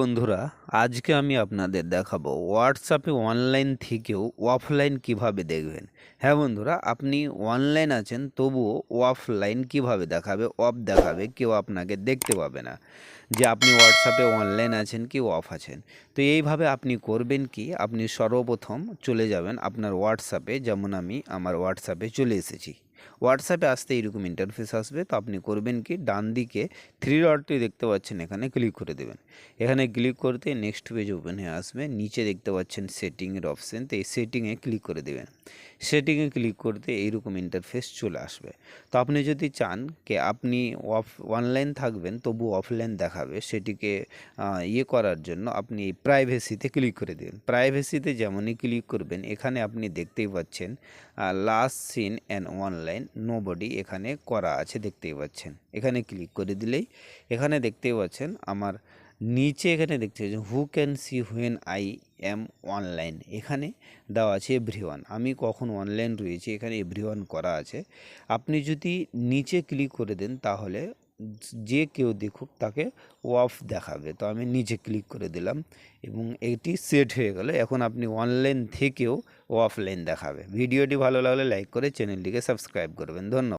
বন্ধুরা, আজকে আমি আপনাদের দেখাবো হোয়াটসঅ্যাপে অনলাইন থেকেও অফলাইন কীভাবে দেখবেন। হ্যাঁ বন্ধুরা, আপনি অনলাইন আছেন, তবুও অফলাইন কীভাবে দেখাবে অফ দেখাবে, কেউ আপনাকে দেখতে পাবে না। যে আপনি হোয়াটসঅ্যাপে অনলাইন আছেন কি অফ আছেন। তো এইভাবে আপনি করবেন কি, আপনি সর্বপ্রথম চলে যাবেন আপনার হোয়াটসঅ্যাপে যেমন আমি আমার হোয়াটসঅ্যাপে চলে এসেছি। হোয়াটসঅ্যাপে আসতে এইরকম ইন্টারফেস আসবে তো আপনি করবেন কি? ডান দিকে থ্রি ডটটি দেখতে পাচ্ছেন, এখানে ক্লিক করে দেবেন। এখানে ক্লিক করতে নেক্সট পেজ ওপেন হয়ে আসবে, নিচে দেখতে পাচ্ছেন সেটিংয়ের অপশান তো এই সেটিংয়ে ক্লিক করে দেবেন। সেটিংয়ে ক্লিক করতে এইরকম ইন্টারফেস চলে আসবে। তো আপনি যদি চান যে আপনি অফ অনলাইন থাকবেন, তবু অফলাইন দেখাবে, সেটিকে ইয়ে করার জন্য আপনি এই প্রাইভেসিতে ক্লিক করে দেবেন। প্রাইভেসিতে যেমনই ক্লিক করবেন, এখানে আপনি দেখতেই পাচ্ছেন last seen and online nobody এখানে করা আছে, দেখতেই পাচ্ছেন। এখানে ক্লিক করে দিলেই, এখানে দেখতেই পাচ্ছেন আমার নিচে এখানে দেখতে পাচ্ছেন who can see when I am online এখানে দেওয়া আছে এভরিওয়ান আমি কখন অনলাইন রয়েছি, এখানে এভরিওয়ান করা আছে। আপনি যদি নিচে ক্লিক করে দেন, তাহলে যে কেউ দেখুক তাকে অফ দেখাবে। তো আমি নিচে ক্লিক করে দিলাম এবং এটি সেট হয়ে গেল। এখন আপনি অনলাইন থেকেও অফলাইন দেখাবে। ভিডিওটি ভালো লাগলে লাইক করে চ্যানেলটিকে সাবস্ক্রাইব করবেন। ধন্যবাদ।